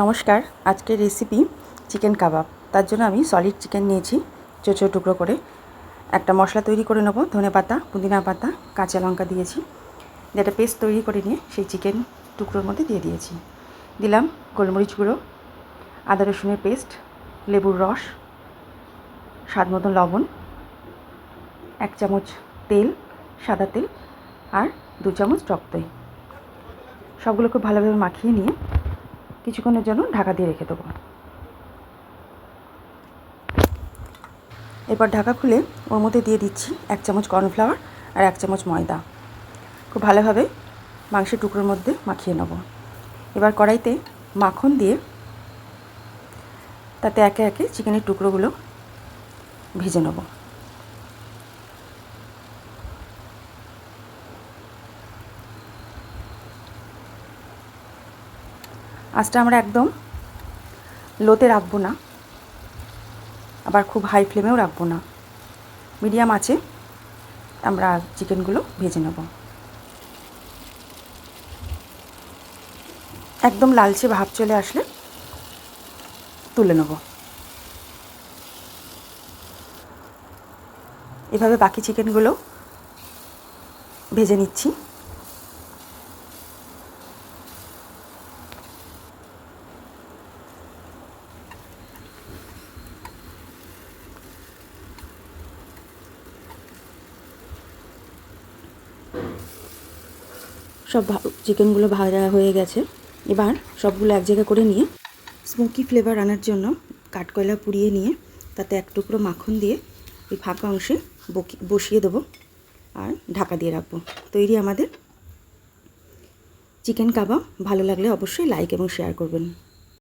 নমস্কার, আজকের recipe chicken কাবাব তার জন্য আমি সলিড চিকেন নিয়েছি, ছোটো ছোটো টুকরো করে। একটা মশলা তৈরি করে নেব, ধনে পাতা, পুদিনা পাতা, কাঁচা লঙ্কা দিয়েছি। যেটা পেস্ট তৈরি করে নিয়ে সেই চিকেন টুকরোর মধ্যে দিয়ে দিয়েছি। দিলাম গোলমরিচ গুঁড়ো, আদা রসুনের পেস্ট লেবুর রস, স্বাদ মতো লবণ, এক চামচ তেল, সাদা তেল আর দু চামচ টক দই। সবগুলোকে ভালোভাবে মাখিয়ে নিয়ে কিছুক্ষণের জন্য ঢাকা দিয়ে রেখে দেবো। এরপর ঢাকা খুলে ওর মধ্যে দিয়ে দিচ্ছি এক চামচ কর্নফ্লাওয়ার আর এক চামচ ময়দা। খুব ভালোভাবে মাংসের টুকরোর মধ্যে মাখিয়ে নেব। এবার কড়াইতে মাখন দিয়ে তাতে একে একে চিকেনের টুকরোগুলো ভেজে নেব। আঁচটা আমরা একদম লোতে রাখব না, আবার খুব হাই ফ্লেমেও রাখব না। মিডিয়াম আছে আমরা চিকেনগুলো ভেজে নেব। একদম লালচে ভাব চলে আসলে তুলে নেব। এভাবে বাকি চিকেনগুলো ভেজে নিচ্ছি। সব চিকেনগুলো ভাজা হয়ে গেছে। এবার সবগুলো এক জায়গা করে নিয়ে স্মোকি ফ্লেভার আনার জন্য কাঠকয়লা পুড়িয়ে নিয়ে তাতে এক টুকরো মাখন দিয়ে ওই ফাঁকা অংশে বসিয়ে দেবো আর ঢাকা দিয়ে রাখব। তৈরি আমাদের চিকেন কাবাব ভালো লাগলে অবশ্যই লাইক এবং শেয়ার করবেন।